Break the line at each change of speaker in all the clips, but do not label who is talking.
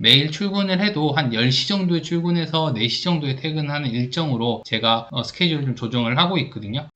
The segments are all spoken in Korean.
매일 출근을 해도 한 10시 정도에 출근해서 4시 정도에 퇴근하는 일정으로 제가 어, 스케줄을 좀 조정을 하고 있거든요.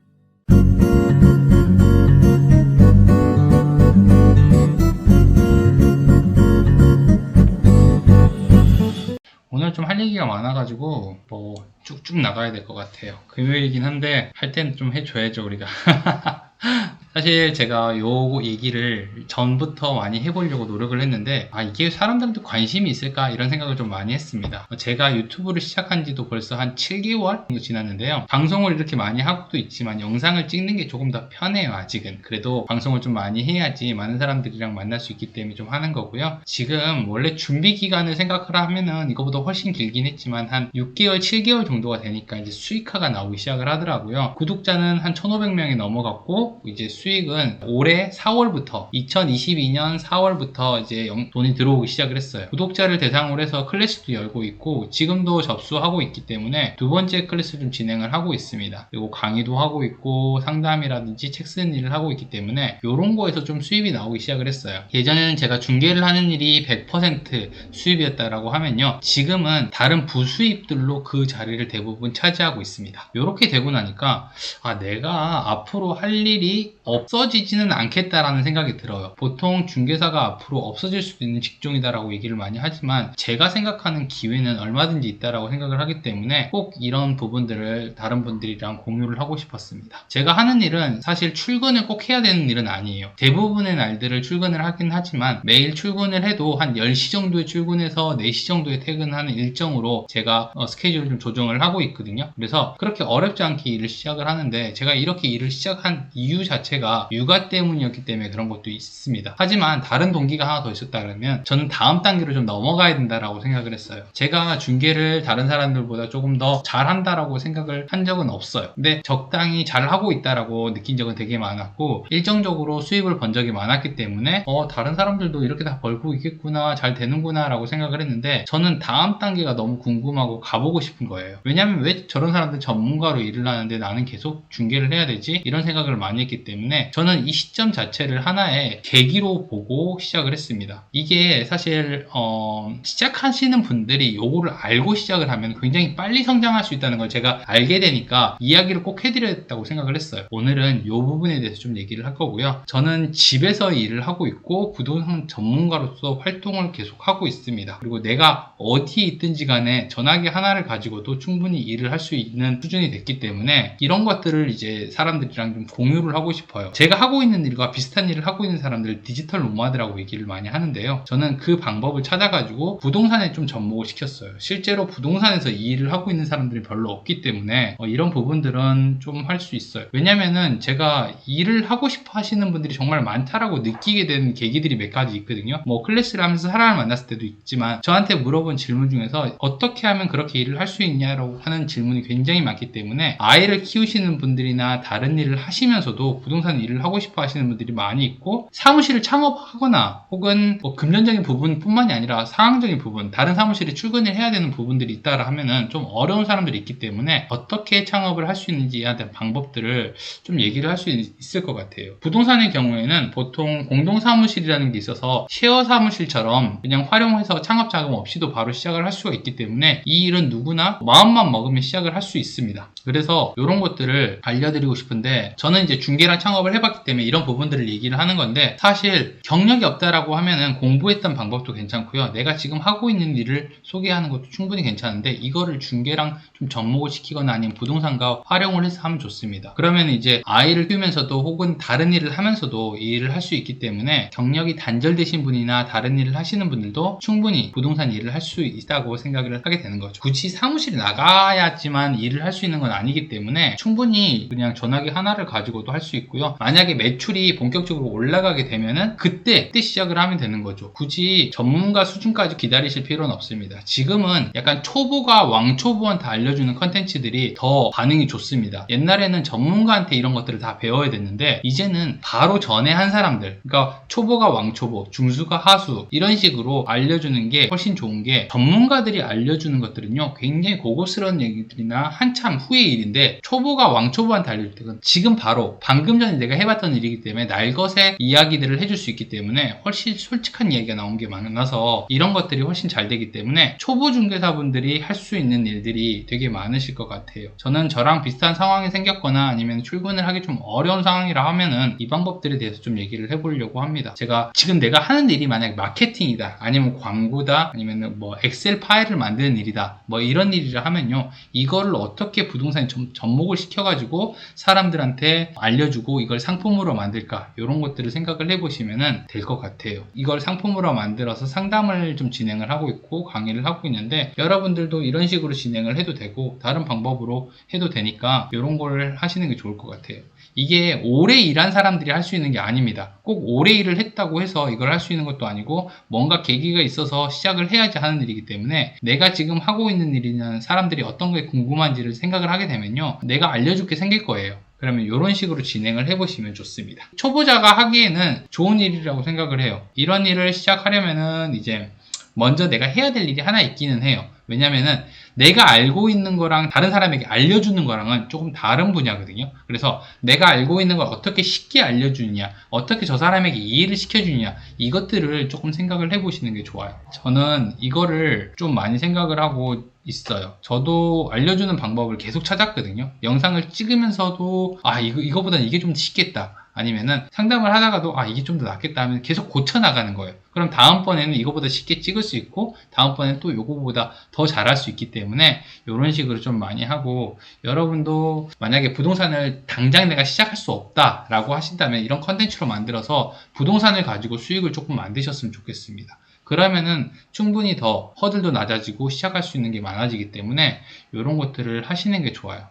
오늘 좀 할 얘기가 많아가지고 뭐 쭉쭉 나가야 될 것 같아요. 금요일이긴 한데 할 때는 좀 해줘야죠 우리가. 사실 제가 요 얘기를 전부터 많이 해보려고 노력을 했는데 아 이게 사람들한테 관심이 있을까 이런 생각을 좀 많이 했습니다. 제가 유튜브를 시작한 지도 벌써 한 7개월 정도 지났는데요. 방송을 이렇게 많이 하고도 있지만 영상을 찍는 게 조금 더 편해요 아직은. 그래도 방송을 좀 많이 해야지 많은 사람들이랑 만날 수 있기 때문에 좀 하는 거고요. 지금 원래 준비 기간을 생각을 하면은 이거보다 훨씬 길긴 했지만 한 6개월 7개월 정도가 되니까 이제 수익화가 나오기 시작을 하더라고요. 구독자는 한 1,500명이 넘어갔고 이제 수 익은 올해 4월부터 2022년 4월부터 이제 영- 돈이 들어오기 시작을 했어요. 구독자를 대상으로 해서 클래스도 열고 있고 지금도 접수하고 있기 때문에 두 번째 클래스 좀 진행을 하고 있습니다. 그리고 강의도 하고 있고 상담이라든지 책 쓰는 일을 하고 있기 때문에 이런 거에서 좀 수입이 나오기 시작을 했어요. 예전에는 제가 중개를 하는 일이 100% 수입이었다라고 하면요. 지금은 다른 부수입들로 그 자리를 대부분 차지하고 있습니다. 이렇게 되고 나니까 아, 내가 앞으로 할 일이 없어지지는 않겠다라는 생각이 들어요. 보통 중개사가 앞으로 없어질 수도 있는 직종이다라고 얘기를 많이 하지만 제가 생각하는 기회는 얼마든지 있다라고 생각을 하기 때문에 꼭 이런 부분들을 다른 분들이랑 공유를 하고 싶었습니다. 제가 하는 일은 사실 출근을 꼭 해야 되는 일은 아니에요. 대부분의 날들을 출근을 하긴 하지만 매일 출근을 해도 한 10시 정도에 출근해서 4시 정도에 퇴근하는 일정으로 제가 어, 스케줄을 좀 조정을 하고 있거든요. 그래서 그렇게 어렵지 않게 일을 시작을 하는데 제가 이렇게 일을 시작한 이유 자체가 육아 때문이었기 때문에 그런 것도 있습니다. 하지만 다른 동기가 하나 더 있었다면 저는 다음 단계로 좀 넘어가야 된다라고 생각을 했어요. 제가 중개를 다른 사람들보다 조금 더 잘한다라고 생각을 한 적은 없어요. 근데 적당히 잘하고 있다라고 느낀 적은 되게 많았고 일정적으로 수입을 번 적이 많았기 때문에 어 다른 사람들도 이렇게 다 벌고 있겠구나 잘 되는구나 라고 생각을 했는데 저는 다음 단계가 너무 궁금하고 가보고 싶은 거예요. 왜냐면 왜 저런 사람들 전문가로 일을 하는데 나는 계속 중개를 해야 되지? 이런 생각을 많이 했기 때문에 저는 이 시점 자체를 하나의 계기로 보고 시작을 했습니다. 이게 사실 어, 시작하시는 분들이 요거를 알고 시작을 하면 굉장히 빨리 성장할 수 있다는 걸 제가 알게 되니까 이야기를 꼭 해드려야겠다고 생각을 했어요. 오늘은 이 부분에 대해서 좀 얘기를 할 거고요. 저는 집에서 일을 하고 있고 부동산 전문가로서 활동을 계속 하고 있습니다. 그리고 내가 어디에 있든지 간에 전화기 하나를 가지고도 충분히 일을 할 수 있는 수준이 됐기 때문에 이런 것들을 이제 사람들이랑 좀 공유를 하고 싶어요. 제가 하고 있는 일과 비슷한 일을 하고 있는 사람들 디지털 노마드라고 얘기를 많이 하는데요. 저는 그 방법을 찾아가지고 부동산에 좀 접목을 시켰어요. 실제로 부동산에서 이 일을 하고 있는 사람들이 별로 없기 때문에 어, 이런 부분들은 좀 할 수 있어요. 왜냐면은 제가 일을 하고 싶어 하시는 분들이 정말 많다라고 느끼게 된 계기들이 몇 가지 있거든요. 뭐 클래스를 하면서 사람을 만났을 때도 있지만 저한테 물어본 질문 중에서 어떻게 하면 그렇게 일을 할 수 있냐라고 하는 질문이 굉장히 많기 때문에 아이를 키우시는 분들이나 다른 일을 하시면서도 부동산 일을 하고 싶어 하시는 분들이 많이 있고 사무실을 창업하거나 혹은 뭐 금전적인 부분뿐만이 아니라 상황적인 부분 다른 사무실에 출근을 해야 되는 부분들이 있다라 하면은 좀 어려운 사람들이 있기 때문에 어떻게 창업을 할 수 있는지에 대한 방법들을 좀 얘기를 할 수 있을 것 같아요. 부동산의 경우에는 보통 공동 사무실이라는 게 있어서 쉐어 사무실처럼 그냥 활용해서 창업 자금 없이도 바로 시작을 할 수가 있기 때문에 이 일은 누구나 마음만 먹으면 시작을 할 수 있습니다. 그래서 이런 것들을 알려드리고 싶은데 저는 이제 중개랑 창업 을 해봤기 때문에 이런 부분들을 얘기를 하는 건데 사실 경력이 없다라고 하면은 공부했던 방법도 괜찮고요. 내가 지금 하고 있는 일을 소개하는 것도 충분히 괜찮은데 이거를 중개랑 좀 접목을 시키거나 아니면 부동산과 활용을 해서 하면 좋습니다. 그러면 이제 아이를 키우면서도 혹은 다른 일을 하면서도 이 일을 할 수 있기 때문에 경력이 단절되신 분이나 다른 일을 하시는 분들도 충분히 부동산 일을 할 수 있다고 생각을 하게 되는 거죠. 굳이 사무실에 나가야지만 일을 할 수 있는 건 아니기 때문에 충분히 그냥 전화기 하나를 가지고도 할 수 있고요. 만약에 매출이 본격적으로 올라가게 되면은 그때 그때 시작을 하면 되는 거죠. 굳이 전문가 수준까지 기다리실 필요는 없습니다. 지금은 약간 초보가 왕초보한테 알려주는 컨텐츠들이 더 반응이 좋습니다. 옛날에는 전문가한테 이런 것들을 다 배워야 됐는데 이제는 바로 전에 한 사람들 그러니까 초보가 왕초보, 중수가 하수 이런 식으로 알려주는 게 훨씬 좋은 게 전문가들이 알려주는 것들은요 굉장히 고급스러운 얘기들이나 한참 후의 일인데 초보가 왕초보한테 알려줄 때는 지금 바로 방금 전에 왜냐면 내가 해봤던 일이기 때문에 날 것의 이야기들을 해줄 수 있기 때문에 훨씬 솔직한 이야기가 나온 게 많아서 이런 것들이 훨씬 잘 되기 때문에 초보 중개사분들이 할 수 있는 일들이 되게 많으실 것 같아요. 저는 저랑 비슷한 상황이 생겼거나 아니면 출근을 하기 좀 어려운 상황이라 하면은 이 방법들에 대해서 좀 얘기를 해보려고 합니다. 제가 지금 내가 하는 일이 만약 마케팅이다 아니면 광고다 아니면 뭐 엑셀 파일을 만드는 일이다 뭐 이런 일이라 하면요 이거를 어떻게 부동산에 좀 접목을 시켜가지고 사람들한테 알려주고 이걸 상품으로 만들까 이런 것들을 생각을 해보시면 될 것 같아요. 이걸 상품으로 만들어서 상담을 좀 진행을 하고 있고 강의를 하고 있는데 여러분들도 이런 식으로 진행을 해도 되고 다른 방법으로 해도 되니까 이런 걸 하시는 게 좋을 것 같아요. 이게 오래 일한 사람들이 할 수 있는 게 아닙니다. 꼭 오래 일을 했다고 해서 이걸 할 수 있는 것도 아니고 뭔가 계기가 있어서 시작을 해야지 하는 일이기 때문에 내가 지금 하고 있는 일이는 사람들이 어떤 게 궁금한지를 생각을 하게 되면요. 내가 알려줄 게 생길 거예요. 그러면 이런 식으로 진행을 해보시면 좋습니다. 초보자가 하기에는 좋은 일이라고 생각을 해요. 이런 일을 시작하려면은 이제 먼저 내가 해야 될 일이 하나 있기는 해요. 왜냐면은 내가 알고 있는 거랑 다른 사람에게 알려주는 거랑은 조금 다른 분야거든요. 그래서 내가 알고 있는 걸 어떻게 쉽게 알려주느냐, 어떻게 저 사람에게 이해를 시켜주느냐, 이것들을 조금 생각을 해보시는 게 좋아요. 저는 이거를 좀 많이 생각을 하고 있어요. 저도 알려주는 방법을 계속 찾았거든요. 영상을 찍으면서도 아 이거 이거보다는 이게 좀더 쉽겠다. 아니면은 상담을 하다가도 아 이게 좀 더 낫겠다 하면 계속 고쳐 나가는 거예요. 그럼 다음번에는 이거보다 쉽게 찍을 수 있고 다음번에는 또 이거보다 더 잘할 수 있기 때문에 이런 식으로 좀 많이 하고 여러분도 만약에 부동산을 당장 내가 시작할 수 없다라고 하신다면 이런 컨텐츠로 만들어서 부동산을 가지고 수익을 조금 만드셨으면 좋겠습니다. 그러면은 충분히 더 허들도 낮아지고 시작할 수 있는 게 많아지기 때문에 이런 것들을 하시는 게 좋아요.